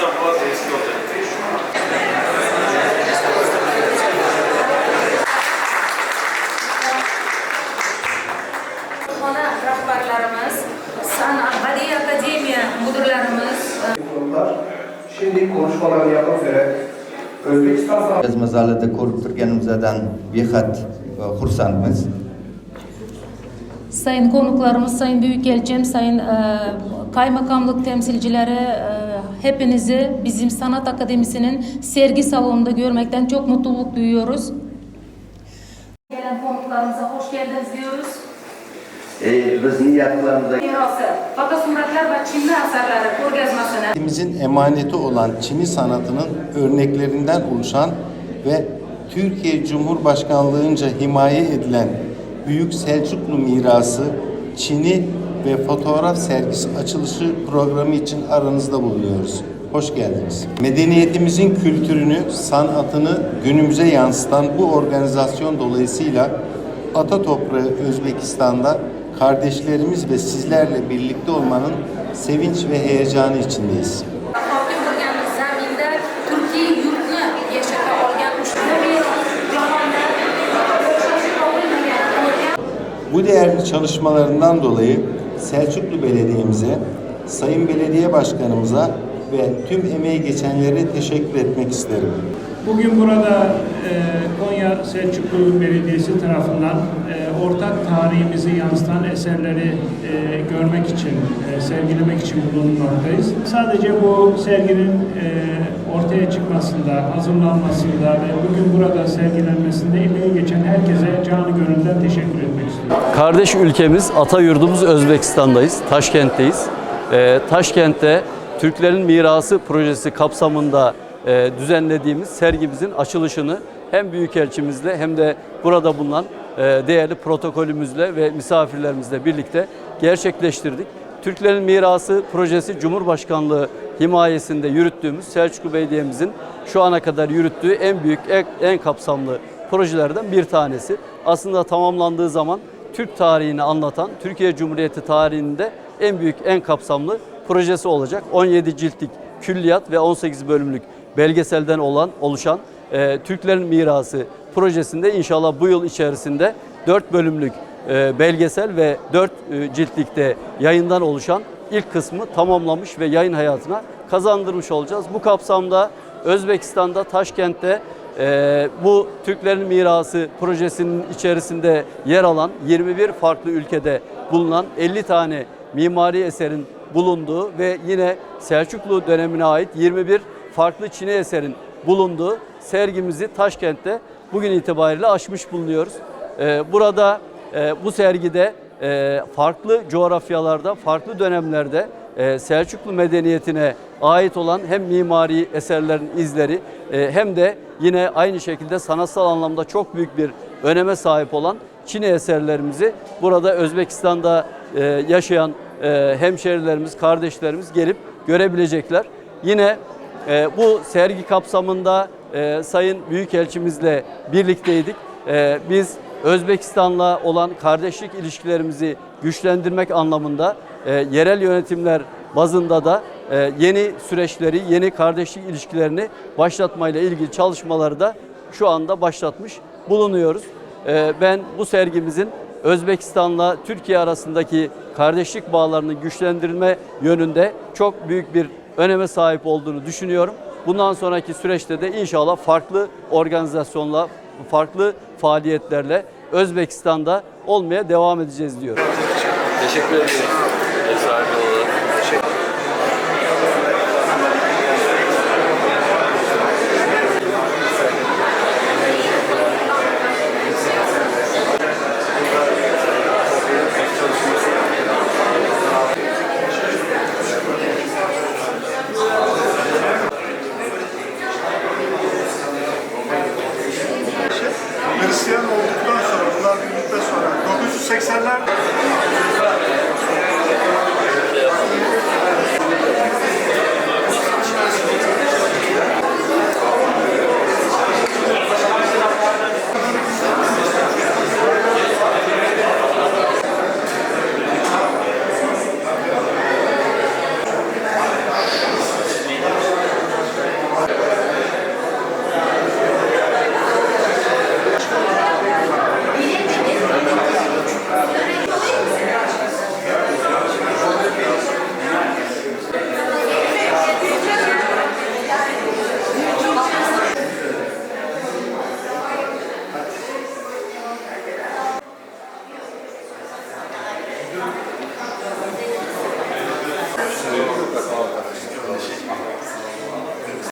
İstanbul'a teslim olacak. Sanat akademiya müdürlerimiz, Kurumlar şimdi konuşmalarını yapmak üzere Özbekistan Sanat Biz mazalida ko'rib turganimizdan behad xursandmiz. Sayın konuklarımız, Sayın Büyükelçim, Sayın e, Kaymakamlık temsilcileri e, hepinizi bizim Sanat Akademisi'nin sergi salonunda görmekten çok mutluluk duyuyoruz. Gelen konuklarımıza hoş geldiniz diyoruz. E, biz niyat qilamiz Mirosi, fotosuratlar ve çimli eserleri ko'rgazmasini Ülkemizin emaneti olan Çini sanatının örneklerinden oluşan ve Türkiye Cumhurbaşkanlığınca himaye edilen Büyük Selçuklu mirası Çini ve fotoğraf sergisi açılışı programı için aranızda bulunuyoruz. Hoş geldiniz. Medeniyetimizin kültürünü, sanatını günümüze yansıtan bu organizasyon dolayısıyla Ata toprağı Özbekistan'da kardeşlerimiz ve sizlerle birlikte olmanın sevinç ve heyecanı içindeyiz. Bu değerli çalışmalarından dolayı Selçuklu Belediye'mize, Sayın Belediye Başkanımıza ve tüm emeği geçenlere teşekkür etmek isterim. Bugün burada e, Konya Selçuklu Belediyesi tarafından e, ortak tarihimizi yansıtan eserleri e, görmek için, e, sergilemek için bulunmaktayız. Sadece bu serginin e, ortaya çıkmasında, hazırlanmasında ve bugün burada sergilenmesinde emeği geçen herkese canı gönülden teşekkür etmek istiyorum. Kardeş ülkemiz, ata yurdumuz Özbekistan'dayız, Taşkent'teyiz. Ee, Taşkent'te Türklerin Mirası projesi kapsamında e, düzenlediğimiz sergimizin açılışını hem Büyükelçimizle hem de burada bulunan e, değerli protokolümüzle ve misafirlerimizle birlikte gerçekleştirdik. Türklerin Mirası projesi Cumhurbaşkanlığı himayesinde yürüttüğümüz Selçuklu Belediye'mizin şu ana kadar yürüttüğü en büyük, en, en kapsamlı projelerden bir tanesi. Aslında tamamlandığı zaman Türk tarihini anlatan, Türkiye Cumhuriyeti tarihinde en büyük, en kapsamlı projesi olacak. 17 ciltlik külliyat ve 18 bölümlük belgeselden olan oluşan e, Türklerin Mirası projesinde inşallah bu yıl içerisinde 4 bölümlük e, belgesel ve 4 e, ciltlikte yayından oluşan ilk kısmı tamamlamış ve yayın hayatına kazandırmış olacağız. Bu kapsamda Özbekistan'da, Taşkent'te ee, bu Türklerin Mirası projesinin içerisinde yer alan 21 farklı ülkede bulunan 50 tane mimari eserin bulunduğu ve yine Selçuklu dönemine ait 21 farklı Çin'i eserin bulunduğu sergimizi Taşkent'te bugün itibariyle açmış bulunuyoruz. Ee, burada e, bu sergide e, farklı coğrafyalarda, farklı dönemlerde e, Selçuklu medeniyetine ait olan hem mimari eserlerin izleri hem de yine aynı şekilde sanatsal anlamda çok büyük bir öneme sahip olan Çin eserlerimizi burada Özbekistan'da yaşayan e, hemşerilerimiz, kardeşlerimiz gelip görebilecekler. Yine e, bu sergi kapsamında e, Sayın Büyükelçimizle birlikteydik. E, biz Özbekistan'la olan kardeşlik ilişkilerimizi güçlendirmek anlamında e, yerel yönetimler bazında da yeni süreçleri, yeni kardeşlik ilişkilerini başlatmayla ilgili çalışmaları da şu anda başlatmış bulunuyoruz. Ben bu sergimizin Özbekistan'la Türkiye arasındaki kardeşlik bağlarını güçlendirme yönünde çok büyük bir öneme sahip olduğunu düşünüyorum. Bundan sonraki süreçte de inşallah farklı organizasyonla, farklı faaliyetlerle Özbekistan'da olmaya devam edeceğiz diyorum. Teşekkür ederim.